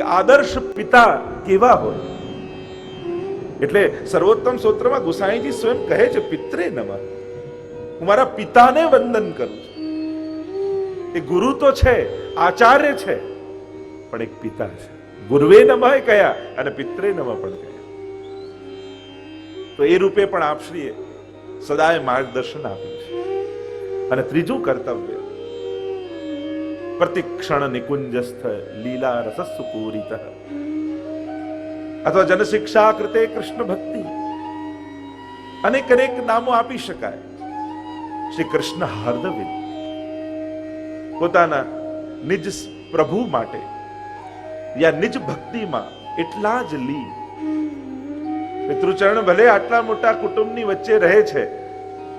આદર્શ પિતા કેવા હોય? એટલે સર્વોત્તમ સૂત્રમાં ગુસાઈજી સ્વયં કહે છે, પિત્રે નમઃ. હું મારા પિતાને વંદન કરું છું. એ ગુરુ તો છે, આચાર્ય છે, પણ એક પિતા છે. ગુરુવે નમઃ કયા અને પિત્રે નમઃ પણ કયા. તો એ રૂપે પણ આપશ્રીએ સદાય માર્ગદર્શન આપ્યું છે. અને ત્રીજું કર્તવ્ય પ્રતિક્ષણ નિકુંજસ્થ લીલા પૂરિત અથવા જનશિક્ષા કૃતે કૃષ્ણ ભક્તિ અનેક અનેક નામો આપી શકાય શ્રી કૃષ્ણ હાર્દવિદ પોતાના નિજ પ્રભુ માટે યા નિજ ભક્તિમાં એટલા જ લી પિતૃચરણ ભલે આટલા મોટા કુટુંબની વચ્ચે રહે છે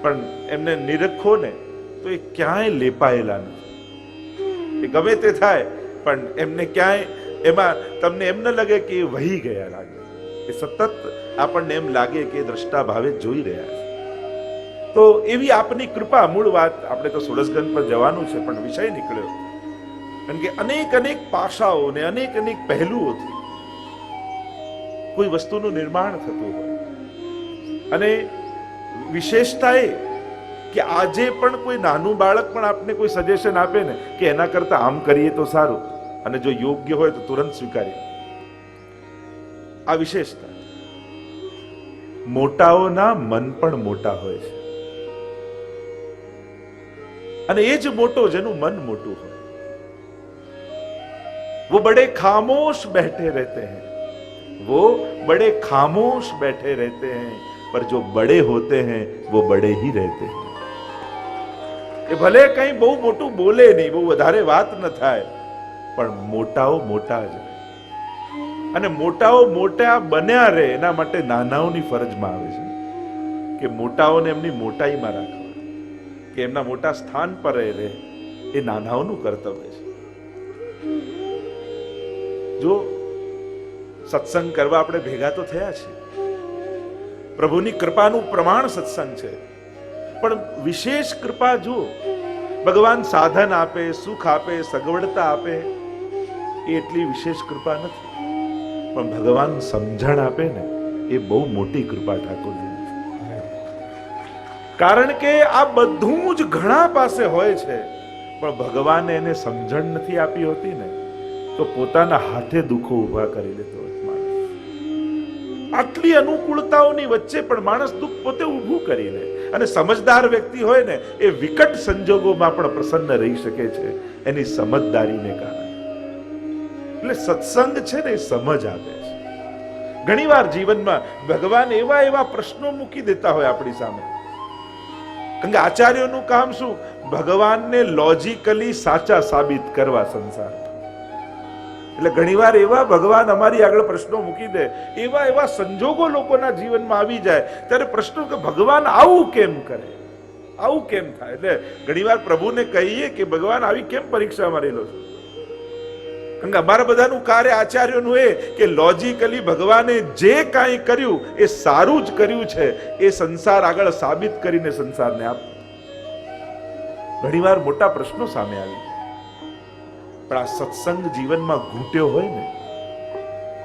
પણ એમને નિરખો ને તો એ ક્યાંય લેપાયેલા નથી ગમે તે થાય, પણ એમને ક્યાંય એમાં તમને એમ ન લાગે કે એ વહી ગયા લાગે. એ સતત આપણને એમ લાગે કે દ્રષ્ટા ભાવે જોઈ રહ્યા છે. તો એવી આપની કૃપા, મૂળ વાત, આપણે તો સુરસગંજ પર જવાનું છે, પણ વિષય નીકળ્યો. કારણ કે અનેક અનેક પાસાઓ ને અનેક અનેક પહેલુઓથી કોઈ વસ્તુનું નિર્માણ થતું હોય. અને વિશેષતા એ કે આજે પણ કોઈ નાનું બાળક પણ આપને કોઈ સજેશન આપે ને કે એના કરતા આમ કરીએ તો સારું અને જો યોગ્ય હોય તો તુરંત સ્વીકારીએ આ વિશેષતા મોટાઓના મન પણ મોટા હોય છે અને એ જ મોટો જેનું મન મોટું હોય वो बड़े खामोश बैठे रहते हैं वो बड़े खामोश बैठे रहते हैं पर जो बड़े होते हैं वो बड़े ही रहते हैं એ ભલે કંઈ બહુ મોટું બોલે નહીં, બહુ વધારે વાત ન થાય, પણ મોટાઓ મોટા જ અને મોટાઓ મોટા બન્યા રહે, એના માટે નાનાઓની ફરજમાં આવે છે. કે મોટાઓને એમની મોટાઈમાં રાખવા. કે એમના મોટા સ્થાન પર રહે, એ નાનાઓનું કર્તવ્ય છે. જો સત્સંગ કરવા આપણે ભેગા તો થયા છીએ. પ્રભુની કૃપાનું પ્રમાણ સત્સંગ છે. પણ વિશેષ કૃપા જો ભગવાન સાધન આપે, સુખ આપે, સગવડતા આપે, એ એટલી વિશેષ કૃપા નથી. પણ ભગવાન સમજણ આપે ને, એ બહુ મોટી કૃપા ઠાકોરજી. કારણ કે આ બધું જ ઘણા પાસે હોય છે, પણ ભગવાને એને સમજણ નથી આપી હોતી ને, તો પોતાના હાથે દુઃખો ઊભા કરી લેતો હોય આટલી અનુકૂળતાઓની વચ્ચે પણ માણસ દુઃખ પોતે ઊભું કરી લે અને સમજદાર વ્યક્તિ હોય ને, એ વિકટ સંજોગોમાં પણ પ્રસન્ન રહી શકે છે એની સમજદારીને કારણે. એટલે સત્સંગ છે ને, એ સમજ આપે છે. ઘણીવાર જીવનમાં ભગવાન એવા એવા પ્રશ્નો મૂકી દેતા હોય આપણી સામે. કારણ કે આચાર્યોનું કામ શું? ભગવાનને લોજિકલી સાચા સાબિત કરવા સંસાર એટલે ઘણીવાર એવા ભગવાન અમારી આગળ પ્રશ્નો મૂકી દે, એવા એવા સંજોગો લોકોના જીવનમાં આવી જાય, ત્યારે પ્રશ્નો કે ભગવાન આવું કેમ કરે? આવું કેમ થાય? એટલે ઘણીવાર પ્રભુને કહીએ કે ભગવાન આવી કેમ પરીક્ષા મારેલો છે? કારણ કે અમારા બધાનું કાર્ય આચાર્યોનું એ કે લોજિકલી ભગવાને જે કાંઈ કર્યું, એ સારું જ કર્યું છે, એ સંસાર આગળ સાબિત કરીને સંસારને આપ. ઘણીવાર મોટા પ્રશ્નો સામે આવી. આ સત્સંગ જીવનમાં ઘૂંટ્યો હોય ને,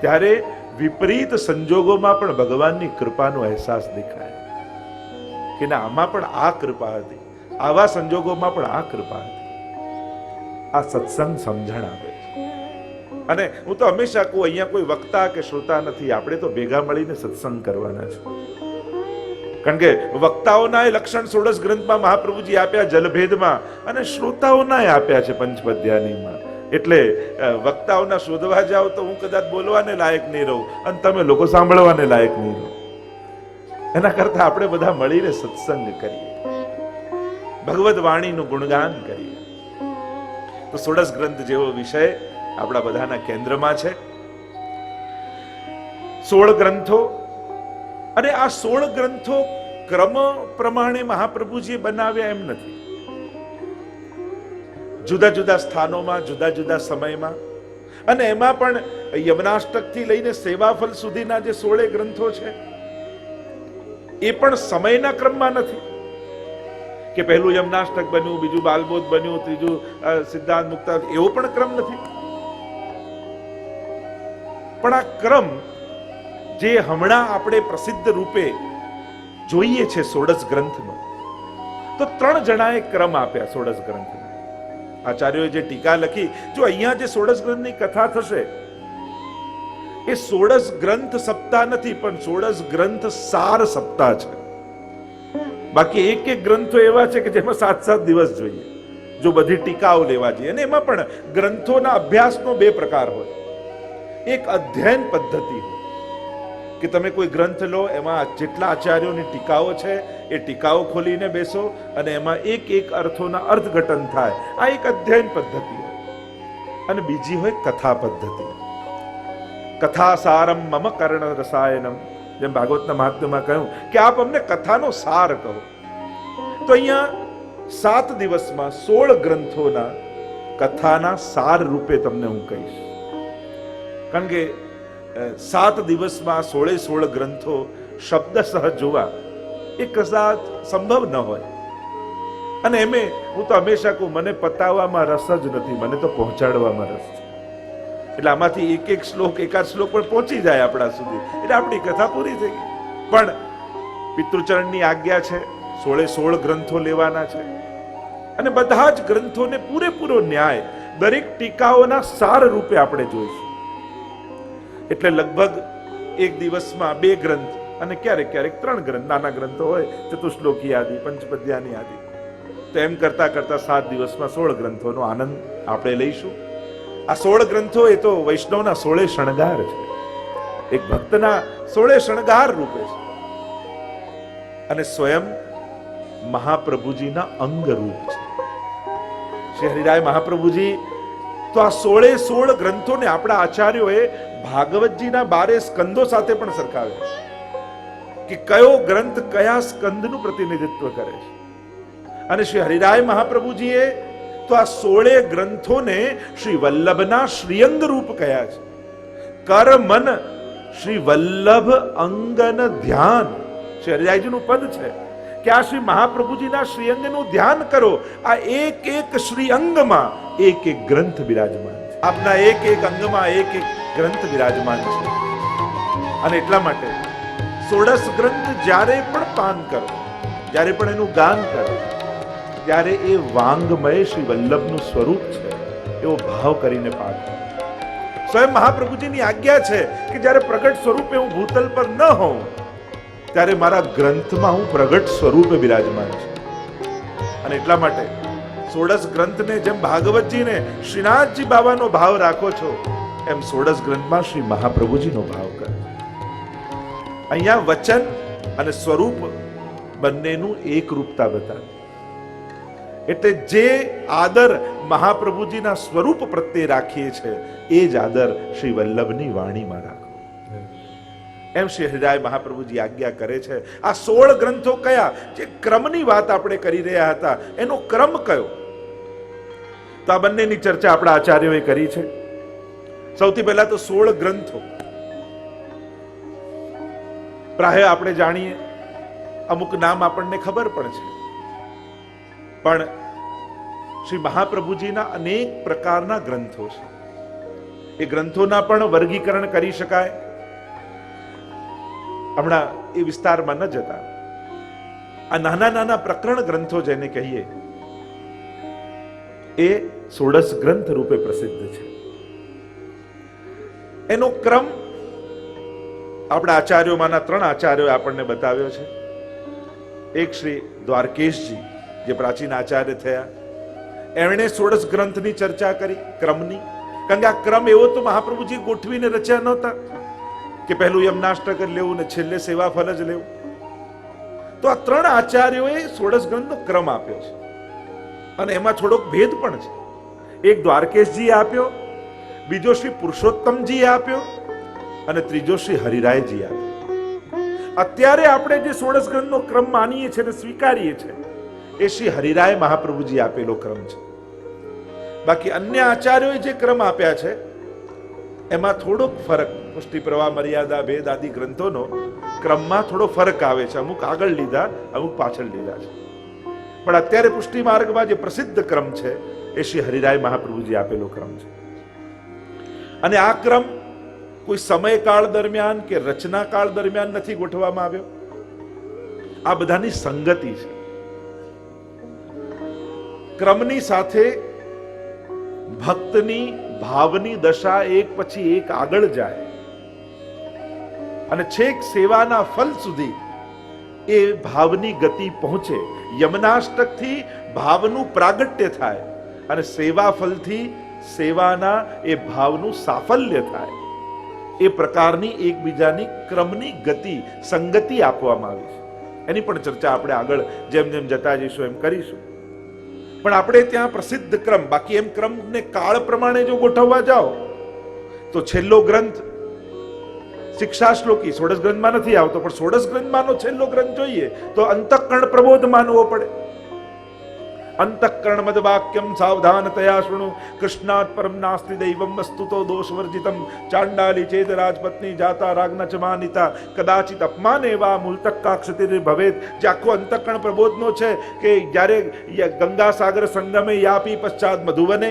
ત્યારે વિપરીત સંજોગોમાં પણ ભગવાનની કૃપાનો અહેસાસ દેખાય. કે ના, આમાં પણ આ કૃપા હતી, આવા સંજોગોમાં પણ આ કૃપા હતી. આ સત્સંગ સમજણ આપે છે. અને હું તો હંમેશા કહું, અહીંયા કોઈ વક્તા કે શ્રોતા નથી, આપણે તો ભેગા મળીને સત્સંગ કરવાના છે. કારણ કે વક્તાઓના એ લક્ષણ સોળસ ગ્રંથમાં મહાપ્રભુજી આપ્યા જલભેદમાં, અને શ્રોતાઓના આપ્યા છે પંચપદ્યાનીમાં. એટલે વક્તાઓના શોધવા જાઓ તો હું કદાચ બોલવાને લાયક નહીં રહું અને તમે લોકો સાંભળવાને લાયક નહીં રહો. એના કરતા આપણે બધા મળીને સત્સંગ કરીએ. ભગવદ વાણીનું ગુણગાન કરીએ. તો સોળસ ગ્રંથ જેવો વિષય આપણા બધાના કેન્દ્રમાં છે. સોળ ગ્રંથો. અને આ સોળ ગ્રંથો ક્રમ પ્રમાણે મહાપ્રભુજીએ બનાવ્યા એમ નથી. જુદા જુદા સ્થાનોમાં, જુદા જુદા સમયમાં. અને એમાં પણ યમનાષ્ટકથી લઈને સેવાફલ સુધીના જે સોળે ગ્રંથો છે, એ પણ સમયના ક્રમમાં નથી. કે પહેલું યમનાષ્ટક બન્યું, બીજું બાલબોધ બન્યું, ત્રીજું સિદ્ધાંત મુક્તા એવો પણ ક્રમ નથી. પણ આ ક્રમ જે હમણાં આપણે પ્રસિદ્ધ રૂપે જોઈએ છે સોળસ ગ્રંથમાં, તો ત્રણ જણાએ ક્રમ આપ્યા સોળસ ગ્રંથને આચાર્યોએ જે ટીકા લખી, જો અહીંયા જે સોળસ ગ્રંથની કથા થશે, એ સોળસ ગ્રંથ સપ્તાહ નથી, પણ સોળસ ગ્રંથ સાર સપ્તાહ છે. બાકી એક એક ગ્રંથો એવા છે કે જેમાં સાત સાત દિવસ જોઈએ. જો બધી ટીકાઓ લેવા જઈએ. અને એમાં પણ ગ્રંથોના અભ્યાસનો બે પ્રકાર હોય. એક અધ્યયન પદ્ધતિ હોય. કે તમે કોઈ ગ્રંથ લો, એમાં જેટલા આચાર્યોની ટીકાઓ છે, એ ટીકાઓ ખોલીને બેસો અને એમાં એક એક અર્થોના અર્થઘટન થાય. આ એક અધ્યયન પદ્ધતિ અને બીજી હોય કથા પદ્ધતિ. કથા સારમ મમ કર્ણ રસાયનમ. જેમ ભાગવતના મહાત્મ્યમાં કહ્યું કે આપ અમને કથાનો સાર કહો. તો અહીંયા સાત દિવસમાં સોળ ગ્રંથોના કથાના સાર રૂપે તમને હું કહીશ. કારણ કે સાત દિવસમાં સોળે સોળ ગ્રંથો શબ્દસહ જોવા એ કદાચ સંભવ ન હોય. અને એમે હું તો હંમેશા કહું, મને પતાવવામાં રસ જ નથી, મને તો પહોંચાડવામાં રસ છે. એટલે આમાંથી એક એક શ્લોક, એકાદ શ્લોક પણ પહોંચી જાય આપણા સુધી. એટલે આપણી કથા પૂરી થઈ ગઈ. પણ પિતૃચરણની આજ્ઞા છે, સોળે સોળ ગ્રંથો લેવાના છે. અને બધા જ ગ્રંથોને પૂરેપૂરો ન્યાય દરેક ટીકાઓના સાર રૂપે આપણે જોઈશું. એટલે લગભગ એક દિવસમાં બે ગ્રંથ અને ક્યારેક ક્યારેક ત્રણ ગ્રંથ, નાના ગ્રંથો હોય, ચતુશ્લોકી આદિ, પંચપદ્યાની આદિ. તો એમ કરતા કરતા સાત દિવસમાં સોળ ગ્રંથોનો આનંદ આપણે લઈશું. આ સોળ ગ્રંથો એ તો વૈષ્ણવના સોળે શણગાર છે. એક ભક્તના સોળે શણગાર રૂપે છે. અને સ્વયં મહાપ્રભુજીના અંગ રૂપ છે. શ્રી હરિરાય મહાપ્રભુજી, તો આ સોળે સોળ ગ્રંથોને આપણા આચાર્યોએ ભાગવતજીના બારે સ્કંદો સાથે પણ સરખાવે છે કે કયો ગ્રંથ કયા સ્કંદનું પ્રતિનિધિત્વ કરે છે. અને શ્રી હરિરાય મહાપ્રભુજીએ તો આ સોળે ગ્રંથોને શ્રી વલ્લભના શ્રીઅંગ રૂપ કયા છે. કર મન, શ્રી વલ્લભ અંગન ધ્યાન. શ્રી હરિરાયજીનું પદ છે કે આ શ્રી મહાપ્રભુજીના શ્રીઅંગનું ધ્યાન કરો. આ એક એક શ્રીઅંગમાં એક એક ગ્રંથ બિરાજમાન આપના એક એક અંગમાં એક એક ગ્રંથ બિરાજમાન છે. અને એટલા માટે સોળસ ગ્રંથ જ્યારે પણ પાન કરો, જ્યારે પણ એનું ગાન કરો, ત્યારે એ વાંગમય શ્રી વલ્લભનું સ્વરૂપ છે, એવો ભાવ કરીને પાન સ્વયં મહાપ્રભુજીની આજ્ઞા છે કે જ્યારે પ્રગટ સ્વરૂપે હું ભૂતલ પર ન હોઉં, ત્યારે મારા ગ્રંથમાં હું પ્રગટ સ્વરૂપે બિરાજમાન છું. અને એટલા માટે સોળસ ગ્રંથને જેમ ભાગવતજીને શ્રીનાથજી બાબાનો ભાવ રાખો છો એમ સોળસ ગ્રંથમાં શ્રી મહાપ્રભુજીનો ભાવ કર અહીંયા વચન અને સ્વરૂપ બંનેનું એકરૂપતા બતાવે. એટલે જે આદર મહાપ્રભુજીના સ્વરૂપ પ્રત્યે રાખીએ છે, એ જ આદર શ્રી વલ્લભની વાણીમાં રાખો. એમ શ્રી હરિરાય મહાપ્રભુજી આજ્ઞા કરે છે, આ સોળ ગ્રંથો કયા? જે ક્રમની વાત આપણે કરી રહ્યા હતા, એનો ક્રમ કયો? તો આ બંનેની ચર્ચા આપણા આચાર્યોએ કરી છે. સૌથી પહેલા તો સોળ ગ્રંથો. પ્રાય આપણે જાણીએ, અમુક નામ આપણને ખબર પણ છે. પણ શ્રી મહાપ્રભુજીના અનેક પ્રકારના ગ્રંથો છે. એ ગ્રંથોના પણ વર્ગીકરણ કરી શકાય. હમણાં એ વિસ્તારમાં ન જતા. આ નાના નાના પ્રકરણ ગ્રંથો જેને કહીએ, એ સોળસ ગ્રંથ રૂપે પ્રસિદ્ધ છે. એનો ક્રમ આપણા આચાર્યોમાંના ત્રણ આચાર્યોએ આપણને બતાવ્યો છે. એક શ્રી દ્વારકેશજી, જે પ્રાચીન આચાર્ય થયા. એમણે સોળસ ગ્રંથની ચર્ચા કરી, ક્રમની. કારણ કે આ ક્રમ એવો તો મહાપ્રભુજી ગોઠવીને રચ્યા નહોતા કે પહેલું યમનાષ્ટક જ લેવું ને છેલ્લે સેવા ફલ જ લેવું. તો આ ત્રણ આચાર્યોએ સોળસ ગ્રંથનો ક્રમ આપ્યો છે. અને એમાં થોડોક ભેદ પણ છે. એક દ્વારકેશજીએ આપ્યો બીજો શ્રી પુરુષોત્તમજીએ આપ્યો અને ત્રીજો શ્રી હરિરાયજી આપ્યો. અત્યારે આપણે જે સોળસ ગ્રંથનો ક્રમ માનીએ છીએ અને સ્વીકારીએ છીએ, એ શ્રી હરિરાય મહાપ્રભુજી આપેલો ક્રમ છે. બાકી અન્ય આચાર્યોએ જે ક્રમ આપ્યા છે, એમાં થોડોક ફરક પુષ્ટિ પ્રવાહ મર્યાદા, ભેદ આદિ ગ્રંથોનો ક્રમમાં થોડો ફરક આવે છે. અમુક આગળ લીધા, અમુક પાછળ લીધા છે. પણ અત્યારે પુષ્ટિ માર્ગમાં જે પ્રસિદ્ધ ક્રમ છે, એ શ્રી હરિરાય મહાપ્રભુજી આપેલો ક્રમ છે. અને આ ક્રમ કોઈ સમયકાળ દરમિયાન કે રચનાકાળ દરમિયાન નથી ગોઠવવામાં આવ્યો? આ બધાની સંગતિ છે. ક્રમની સાથે ભક્તની ભાવની દશા એક પછી એક આગળ જાય. અને છેક સેવાના ફલ સુધી એ ભાવની ગતિ પહોંચે. યમનાષ્ટકથી ભાવનું પ્રાગટ્ય થાય અને સેવા ફલથી સેવાના એ ભાવનું સાફલ્ય થાય. એ પ્રકારની એકબીજાની ક્રમની ગતિ, સંગતિ આપવામાં આવી છે. એની પણ ચર્ચા આપણે આગળ જેમ જેમ જતા જઈશું એમ કરીશું. પણ આપણે ત્યાં પ્રસિદ્ધ ક્રમ, બાકી એમ ક્રમને કાળ પ્રમાણે જો ગોઠવવા જાઓ, તો છેલ્લો ગ્રંથ શિક્ષા શ્લોકી સોડસ ગ્રંથમાં નથી આવતો, પણ સોડસ ગ્રંથમાંનો છેલ્લો ગ્રંથ જોઈએ, તો અંતઃકરણ પ્રબોધ માનવો પડે. અંતઃકરણ મદ વાક્યમ સાવધાનતયા શૃણુ કૃષ્ણાત પરમ નાસ્તિ દૈવમ વસ્તુતો દોષવર્જિતમ ચાંડાલી ચેદ રાજપત્ની જાતા રાગ્ન ચમાનિતા કદાચિત અપમાન એવા મૂલતક્કાક્ષતિ ભવેત જે આખો અંતઃકરણ પ્રબોધનો છે કે જ્યારે ય- ગંગાસાગર સંગમે યાપી પશ્ચાત મધુવને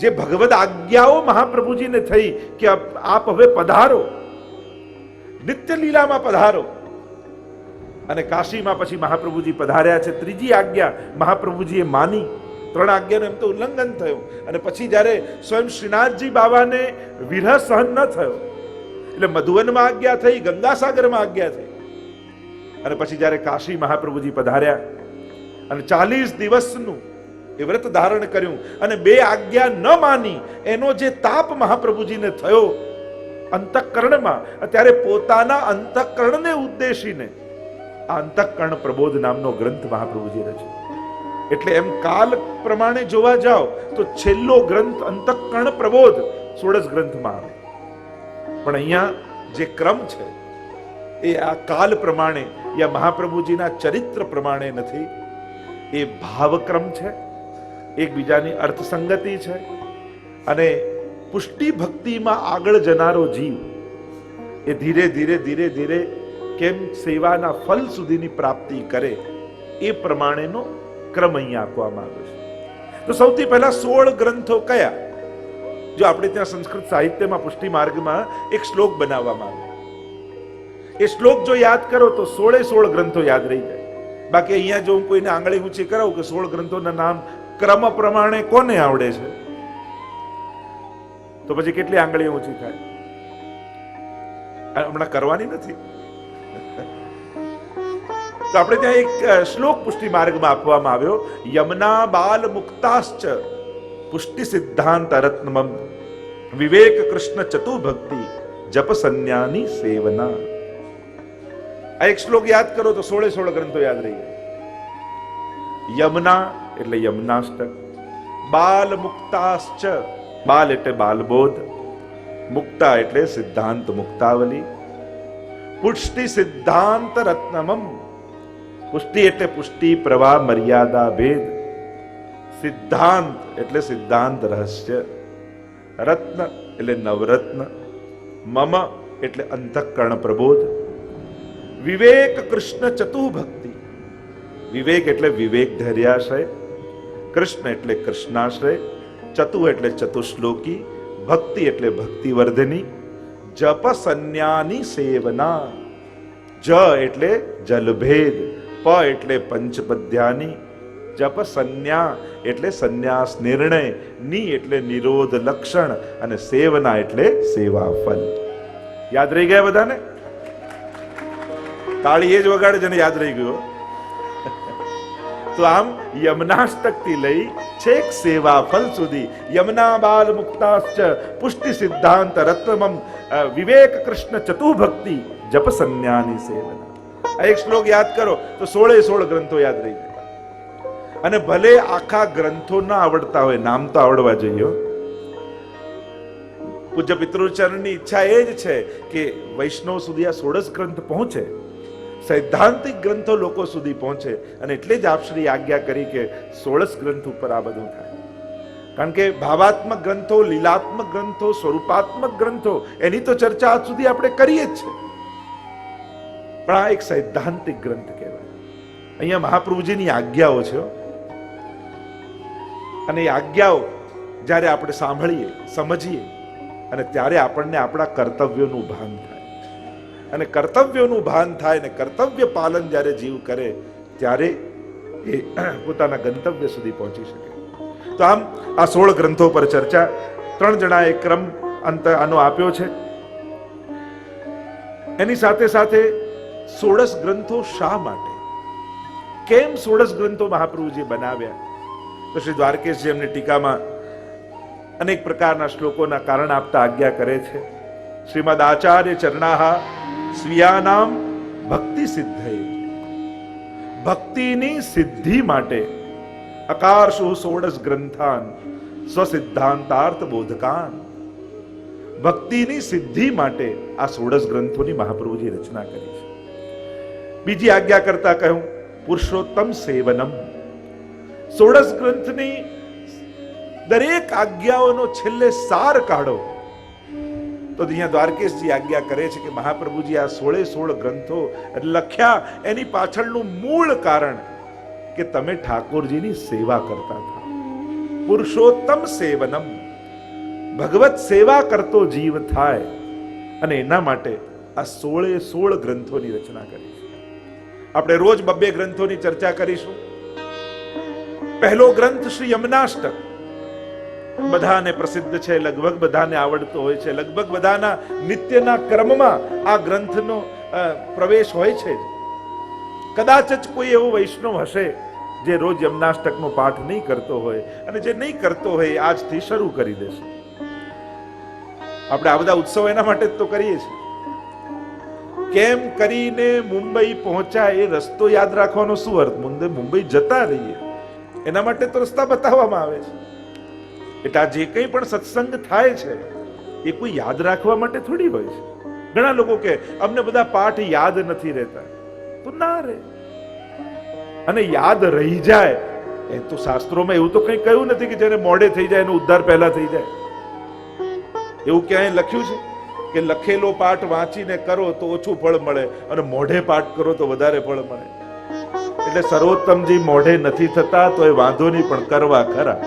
જે ભગવદ આજ્ઞાઓ મહાપ્રભુજીને થઈ કે આપ હવે પધારો નિત્ય લીલામાં પધારો અને કાશીમાં પછી મહાપ્રભુજી પધાર્યા છે. ત્રીજી આજ્ઞા મહાપ્રભુજીએ માની. ત્રણ આજ્ઞાનું એમ તો ઉલ્લંઘન થયું. અને પછી જ્યારે સ્વયં શ્રીનાથજી બાબાને વિરહ સહન ન થયો, એટલે મધુવનમાં આજ્ઞા થઈ, ગંગાસાગરમાં આજ્ઞા થઈ. અને પછી જ્યારે કાશી મહાપ્રભુજી પધાર્યા અને ચાલીસ દિવસનું એ વ્રત ધારણ કર્યું અને બે આજ્ઞા ન માની, એનો જે તાપ મહાપ્રભુજીને થયો અંતઃકરણમાં, ત્યારે પોતાના અંતઃકરણને ઉદ્દેશીને આ અંતઃકર્ણ પ્રબોધ નામનો ગ્રંથ મહાપ્રભુજી રચ્યો એટલે એમ કાલ પ્રમાણે જોવા જાઓ, તો છેલ્લો ગ્રંથ અંતઃકરણ પ્રબોધ સોળસ ગ્રંથમાં આવે. પણ અહીંયા જે ક્રમ છે, એ આ કાલ પ્રમાણે યા મહાપ્રભુજીના ચરિત્ર પ્રમાણે નથી. એ ભાવક્રમ છે, એકબીજાની અર્થસંગતિ છે, અને પુષ્ટિ ભક્તિમાં આગળ જનારો જીવ, એ ધીરે ધીરે ધીરે ધીરે કેમ સેવાના ફલ સુધીની પ્રાપ્તિ કરે એ પ્રમાણેનો ક્રમ અહીંયા આપવામાં આવ્યો છે. તો સૌથી પહેલા સોળ ગ્રંથો કયા? જો આપણે ત્યાં સંસ્કૃત સાહિત્યમાં પુષ્ટિ માર્ગમાં એક શ્લોક બનાવવામાં આવ્યો. એ શ્લોક જો યાદ કરો તો સોળે સોળ ગ્રંથો યાદ રહી જાય. બાકી અહીંયા જો હું કોઈને આંગળી ઊંચી કરાવું કે સોળ ગ્રંથોના નામ ક્રમ પ્રમાણે કોને આવડે છે? તો પછી કેટલી આંગળી ઊંચી થાય? હમણાં કરવાની નથી. તો આપણે ત્યાં એક શ્લોક પુષ્ટિ માર્ગમાં આપવામાં આવ્યો. યમના બાલ મુક્તાશ્ચ પુષ્ટિ સિદ્ધાંત રત્નમ વિવેક કૃષ્ણ ચતુભક્તિ જપ સંન્યાની સેવના. આ એક શ્લોક યાદ કરો તો સોળે સોળ ગ્રંથો યાદ રહી યમના એટલે યમનાષ્ટક બાલ મુક્તાશ્ચ બાલ એટલે બાલબોધ. મુક્તા એટલે સિદ્ધાંત મુક્તાવલી. પુષ્ટિ સિદ્ધાંત રત્નમમ પુષ્ટિ એટલે પુષ્ટિ, પ્રવાહ, મર્યાદા, ભેદ. સિદ્ધાંત એટલે સિદ્ધાંત, રહસ્ય. રત્ન એટલે નવરત્ન. મમ એટલે અંતઃકરણ પ્રબોધ. વિવેક કૃષ્ણ ચતુભક્તિ વિવેક એટલે વિવેક ધૈર્યાશ્રય કૃષ્ણ એટલે કૃષ્ણાશ્રય ચતુ એટલે ચતુશ્લોકી. ભક્તિ એટલે ભક્તિવર્ધની. જપ સંન્યાની સેવના. જ એટલે જલભેદ. પ એટલે પંચપદ્યાની, જપ સંન્યા એટલે સંન્યાસ નિર્ણય, ની એટલે નિરોધ લક્ષણ અને સેવના એટલે સેવા ફલ યાદ રહી ગયા બધાને? તાળી એ જ વગાડે જેને યાદ રહી ગયો તો આમ યમનાષ્ટકથી લઈ છેક સેવા ફલ સુધી યમના બાલ મુક્તાશ્ચ, પુષ્ટિ સિદ્ધાંત રત્નમમ વિવેક કૃષ્ણ ચતુભક્તિ, જપ સંન્યાની સેવના. આ એક શ્લોક યાદ કરો, તો સોળે સોળ ગ્રંથો યાદ રહી જાય. અને ભલે આખા ગ્રંથો ના આવડતા હોય, નામ તો આવડવા જોઈએ પૂજ્ય પિતૃચરણની ઈચ્છા એ જ છે કે વૈષ્ણવ સુધી આ સોળસ ગ્રંથ પહોંચે. સૈદ્ધાંતિક ગ્રંથો લોકો સુધી પહોંચે અને એટલે જ આપશ્રી આજ્ઞા કરી કે સોળસ ગ્રંથ ઉપર આ બધું થાય. કારણ કે ભાવાત્મક ગ્રંથો, લીલાત્મક ગ્રંથો, સ્વરૂપાત્મક ગ્રંથો, એની તો ચર્ચા આજ સુધી આપણે કરીએ જ છે. પણ આ એક સૈદ્ધાંતિક ગ્રંથ કહેવાય. અહીંયા મહાપ્રભુજીની આજ્ઞાઓ છે અને એ આજ્ઞાઓ જ્યારે આપણે સાંભળીએ, સમજીએ, અને ત્યારે આપણને આપણા કર્તવ્યોનું ભાન થાય. અને કર્તવ્યોનું ભાન થાય ને કર્તવ્ય પાલન જ્યારે જીવ કરે, ત્યારે એ પોતાના ગંતવ્ય સુધી પહોંચી શકે. તો આમ આ સોળ ગ્રંથો પર ચર્ચા, ત્રણ જણાએ ક્રમ અંત આનો આપ્યો છે. એની સાથે સાથે સોળસ ગ્રંથો શા માટે? કેમ સોળસ ગ્રંથો મહાપ્રભુજી બનાવ્યા? તો શ્રી દ્વારકેશજી એમની ટીકામાં અનેક પ્રકારના શ્લોકોના કારણ આપતા આજ્ઞા કરે છે. શ્રીમદ આચાર્ય ચરણાહા સ્વીયાનામ ભક્તિ સિદ્ધય. ભક્તિની સિદ્ધિ માટે અકારશુ સોળસ ગ્રંથાન સ્વસિદ્ધાંતાર્થ બોધકાન. ભક્તિની સિદ્ધિ માટે આ સોળસ ગ્રંથોની મહાપ્રભુજી રચના કરી છે. બીજી આજ્ઞા કરતા કહ્યું પુરુષોત્તમ સેવનમ. સોળસ ગ્રંથની દરેક આજ્ઞાઓનો છેલ્લે સાર કાઢો. તો અહીંયા દ્વારકેશજી આજ્ઞા કરે છે કે મહાપ્રભુજી આ સોળે સોળ ગ્રંથો લખ્યા, એની પાછળનું મૂળ કારણ કે તમે ઠાકોરજીની સેવા કરતા હતા. પુરુષોત્તમ સેવનમ. ભગવત સેવા કરતો જીવ થાય. અને એના માટે આ સોળે સોળ ગ્રંથોની રચના કરી. આપણે રોજ બબ્બે ગ્રંથોની ચર્ચા કરીશું. પહેલો ગ્રંથ શ્રી યમનાષ્ટક બધાને પ્રસિદ્ધ છે, લગભગ બધાને આવડતો હોય છે. લગભગ બધાના નિત્યના ક્રમમાં આ ગ્રંથનો પ્રવેશ હોય છે. કદાચ જ કોઈ એવો વૈષ્ણવ હશે જે રોજ યમનાષ્ટકનો પાઠ નહીં કરતો હોય અને જે નહીં કરતો હોય આજથી શરૂ કરી દેશે. આપણે આ બધા ઉત્સવ એના માટે જ તો કરીએ છીએ. કેમ કરીને મુંબઈ પહોંચાય એ રસ્તો યાદ રાખવાનો શું અર્થ? મુંબઈ મુંબઈ જતા રહીએ. એના માટે તો રસ્તા બતાવવામાં આવે છે. એટલે આ જે કંઈ પણ સત્સંગ થાય છે, એ કોઈ યાદ રાખવા માટે થોડી હોય છે. ઘણા લોકો કે અમને બધા પાઠ યાદ નથી રહેતા. તો ના રહે અને યાદ રહી જાય, એ તો શાસ્ત્રોમાં એવું તો કંઈ કહ્યું નથી કે જેને મોડે થઈ જાય, એનો ઉદ્ધાર પહેલા થઈ જાય. એવું ક્યાંય લખ્યું છે? કે લખેલો પાઠ વાંચીને કરો તો ઓછું ફળ મળે અને મોઢે પાઠ કરો તો વધારે ફળ મળે. એટલે સર્વોત્તમજી મોઢે નથી થતા તો એ વાંધો નહીં, પણ કરવા ખરા.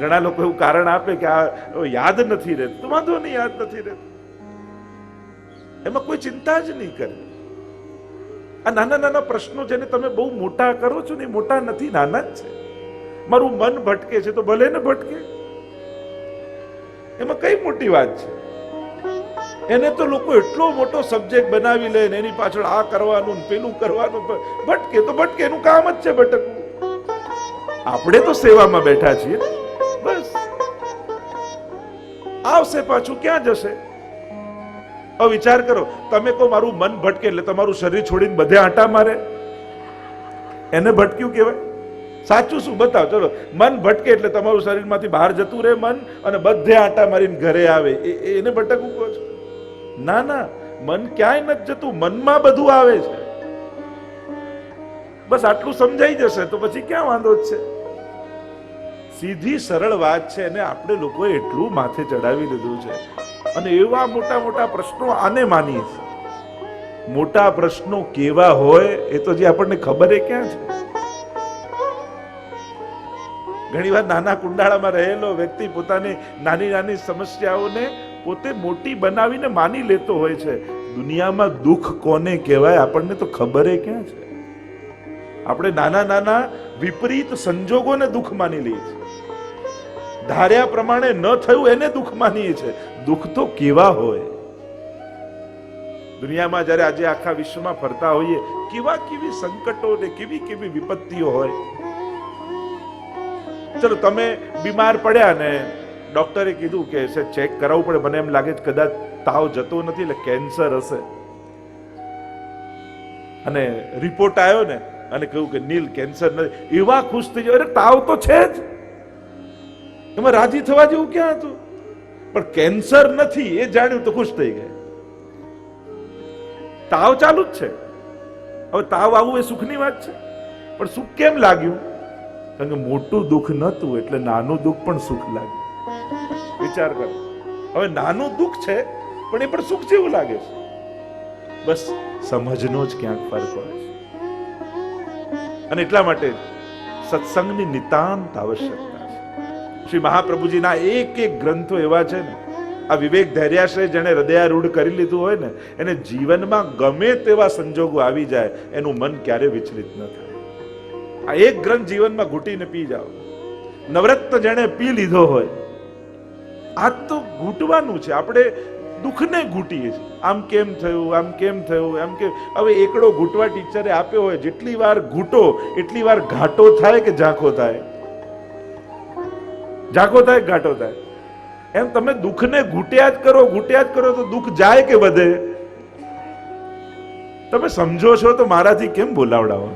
ઘણા લોકો એવું કારણ આપે કે આ યાદ નથી રહેતું. વાંધો નહીં, યાદ નથી રહેતું. એમાં કોઈ ચિંતા જ નહીં કરે. આ નાના નાના પ્રશ્નો જેને તમે બહુ મોટા કરો છો ને મોટા નથી, નાના જ છે. મારું મન ભટકે છે તો ભલે ને ભટકે. એમાં કઈ મોટી વાત છે? એને તો લોકો એટલો મોટો સબ્જેક્ટ બનાવી લે ને એની પાછળ આ કરવાનું પેલું કરવાનું ભટકે તો ભટકે, એનું કામ જ છે ભટકવું. આપણે તો સેવામાં બેઠા છીએ. બસ. આવશે પાછું, ક્યાં જશે? હવે વિચાર કરો, તમે કહો મારું મન ભટકે એટલે તમારું શરીર છોડીને બધે આંટા મારે. એને ભટક્યું કહેવાય? સાચું શું? બતાવો, ચલો. મન ભટકે એટલે તમારું શરીરમાંથી બહાર જતું રહે મન અને બધે આંટા મારીને ઘરે આવે. એને ભટકવું કહો છો? ના ના, મન ક્યાંય નથી જતું. મનમાં બધું આવે છે. બસ આટલું સમજાઈ જશે તો પછી ક્યાં વાંધો છે? સીધી સરળ વાત છે અને આપણે લોકોએ એટલું માથે ચડાવી લીધું છે. અને એવા મોટા મોટા પ્રશ્નો આને માનીએ છીએ. મોટા પ્રશ્નો કેવા હોય એ તો જે આપણને ખબર એ ક્યાં છે? ઘણીવાર નાના કુંડાળામાં રહેલો વ્યક્તિ પોતાની નાની નાની સમસ્યાઓને પોતે મોટી બનાવીને માની લેતો હોય છે. દુનિયામાં દુઃખ કોને કહેવાય આપણને તો ખબર ક્યાં છે? આપણે નાના નાના વિપરીત સંજોગોને દુઃખ માની લઈએ છીએ. ધાર્યા પ્રમાણે ન થયું એને દુઃખ માનીએ છીએ દુઃખ તો કેવા હોય? દુનિયામાં જ્યારે આજે આખા વિશ્વમાં ફરતા હોઈએ, કેવા કેવી સંકટો ને કેવી કેવી વિપત્તિઓ હોય? ચલો તમે બીમાર પડ્યા ને ડોક્ટરે કીધું કે છે, ચેક કરાવવું પડે, મને એમ લાગે છે કદાચ તાવ જતો નથી, એટલે કેન્સર હશે. અને રિપોર્ટ આવ્યો ને, અને કહ્યું કે નીલ કેન્સર નથી. એવા ખુશ થઈ જાય અરે, તાવ તો છે જ. એમાં રાજી થવા જેવું ક્યાં હતું? પણ કેન્સર નથી, એ જાણ્યું તો ખુશ થઈ ગયા. તાવ ચાલુ જ છે. હવે તાવ આવવું એ સુખની વાત છે. પણ સુખ કેમ લાગ્યું? કારણ કે મોટું દુઃખ નહોતું, એટલે નાનું દુઃખ પણ સુખ લાગ્યું. વિચાર કરો. હવે નાનું દુઃખ છે, પણ એ પણ સુખ જેવું લાગે છે. બસ સમજનો જ ક્યાંક ફરક હોય છે. અને એટલા માટે સત્સંગની નિતાંત આવશ્યકતા છે. શ્રી મહાપ્રભુજીના એક એક ગ્રંથો એવા છે ને, આ વિવેક ધૈર્યાશ્રય જેને હૃદયારૂઢ કરી લીધું હોય ને, એને જીવનમાં ગમે તેવા સંજોગો આવી જાય, એનું મન ક્યારે વિચલિત ન થાય. આ એક ગ્રંથ જીવનમાં ઘૂંટીને પી જાઓ. નવરત્ન જેણે પી લીધો હોય આ તો ઘૂંટવાનું છે. આપણે દુઃખને ઘૂંટીએ છીએ. આમ કેમ થયું, આમ કેમ થયું એમ કે હવે એકડો ઘૂંટવા ટીચરે આપ્યો હોય, જેટલી વાર ઘૂંટો, એટલી વાર ઘાટો થાય કે ઝાંખો થાય? ઝાંખો થાય ઘાટો થાય? એમ તમે દુઃખને ઘૂંટ્યા જ કરો, ઘૂંટ્યા જ કરો તો દુઃખ જાય કે વધે? તમે સમજો છો તો મારાથી કેમ બોલાવડાવો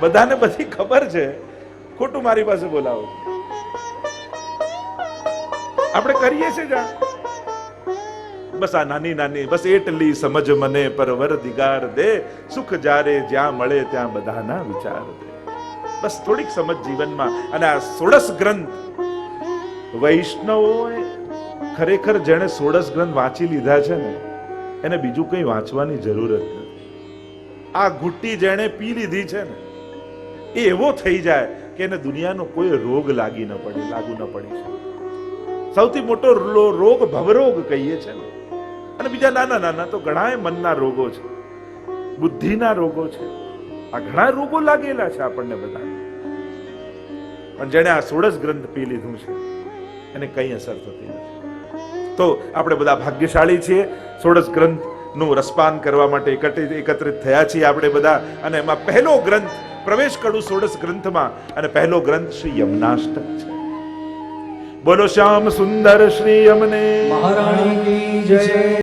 બધાને બધી ખબર છે. ખોટું મારી પાસે બોલાવો છો. આપણે કરીએ છીએ જા. બસ આ નાની નાની, બસ એટલી સમજ મને પરવર દિગાર દે. સુખ જારે જ્યાં મળે ત્યાં બધાના વિચાર દે. બસ થોડીક સમજ જીવનમાં. અને આ સોળસ ગ્રંથ, વૈષ્ણવોએ ખરેખર જેણે સોળસ ગ્રંથ વાંચી લીધા છે ને, એને બીજું કંઈ વાંચવાની જરૂર જ નથી. આ ઘૂંટી જેણે પી લીધી છે ને, એ એવો થઈ જાય કે એને દુનિયાનો કોઈ રોગ લાગી ન પડે, લાગુ ન પડી શકે. સૌથી મોટો રોગ ભવરોગ કહીએ છે ને. અને બીજા નાના નાના તો ઘણા મનના રોગો છે. બુદ્ધિના રોગો છે. આ ઘણા રોગો લાગેલા છે આપણને બધા. પણ જેણે આ સોળસ ગ્રંથ પી લીધું છે, એને કઈ અસર થતી નથી. તો આપણે બધા ભાગ્યશાળી છીએ. સોળસ ગ્રંથનું રસપાન કરવા માટે એકત્રિત એકત્રિત થયા છીએ આપણે બધા. અને એમાં પહેલો ગ્રંથ પ્રવેશ કરું સોળસ ગ્રંથમાં. અને પહેલો ગ્રંથ શ્રી યમનાષ્ટક છે. બોલો શ્યામ સુંદર શ્રી અમને મહારાણી જય.